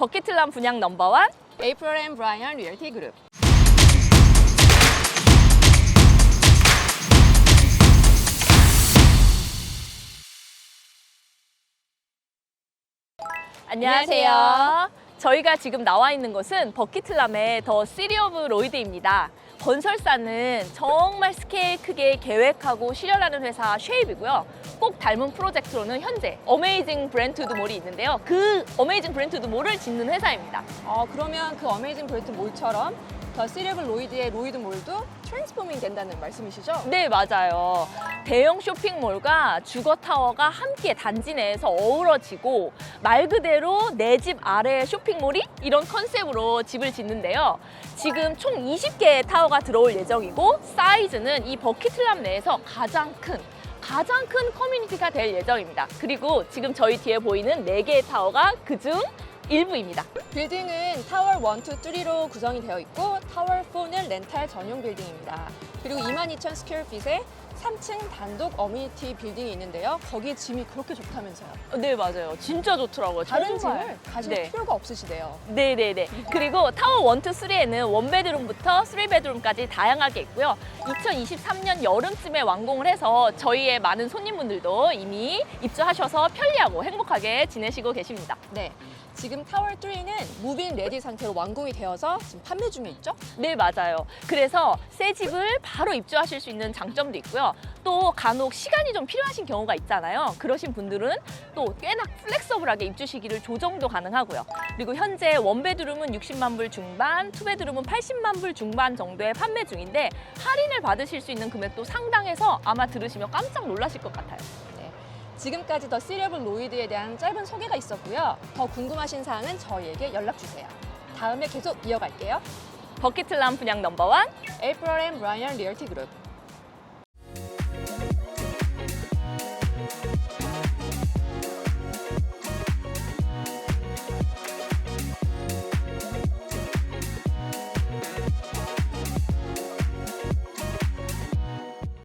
버킷틀람 분양 넘버원 에이프럴 앤 브라이언 리얼티 그룹. 안녕하세요. 저희가 지금 나와 있는 곳은 버킷틀람의 더 시리 오브 로이드입니다. 건설사는 정말 스케일 크게 계획하고 실현하는 회사 쉐입이고요. 꼭 닮은 프로젝트로는 현재 어메이징 브랜트드 몰이 있는데요. 그 어메이징 브랜트드 몰을 짓는 회사입니다. 어, 그러면 그 어메이징 브레이트 몰처럼 더 시레블 로이드의 로이드 몰도 트랜스포밍 된다는 말씀이시죠? 네, 맞아요. 대형 쇼핑몰과 주거타워가 함께 단지 내에서 어우러지고 말 그대로 내 집 아래 쇼핑몰이 이런 컨셉으로 집을 짓는데요. 지금 총 20개의 타워가 들어올 예정이고 사이즈는 이 버킷틀람 내에서 가장 큰 가장 큰 커뮤니티가 될 예정입니다. 그리고 지금 저희 뒤에 보이는 4개의 타워가 그중 일부입니다. 빌딩은 타워 1, 2, 3로 구성이 되어 있고 타워 4는 렌탈 전용 빌딩입니다. 그리고 22,000 스퀘어핏의 3층 단독 어미니티 빌딩이 있는데요. 거기 짐이 그렇게 좋다면서요. 네, 맞아요. 진짜 좋더라고요. 다른 정말. 짐을 가질 네. 필요가 없으시대요. 네네네. 그리고 타워 1, 2, 3에는 원베드룸부터 3베드룸까지 다양하게 있고요. 2023년 여름쯤에 완공을 해서 저희의 많은 손님분들도 이미 입주하셔서 편리하고 행복하게 지내시고 계십니다. 네. 지금 타워 3는 무빈 레디 상태로 완공이 되어서 지금 판매 중에 있죠? 네, 맞아요. 그래서 새 집을 바로 입주하실 수 있는 장점도 있고요. 또 간혹 시간이 좀 필요하신 경우가 있잖아요. 그러신 분들은 또 꽤나 플렉서블하게 입주 시기를 조정도 가능하고요. 그리고 현재 원베드룸은 60만 불 중반, 투베드룸은 80만 불 중반 정도의 판매 중인데 할인을 받으실 수 있는 금액도 상당해서 아마 들으시면 깜짝 놀라실 것 같아요. 네. 지금까지 더 시레블 로이드에 대한 짧은 소개가 있었고요. 더 궁금하신 사항은 저희에게 연락 주세요. 다음에 계속 이어갈게요. 버킷틀람 분양 넘버원 에이프럴 앤 브라이언 리얼티 그룹.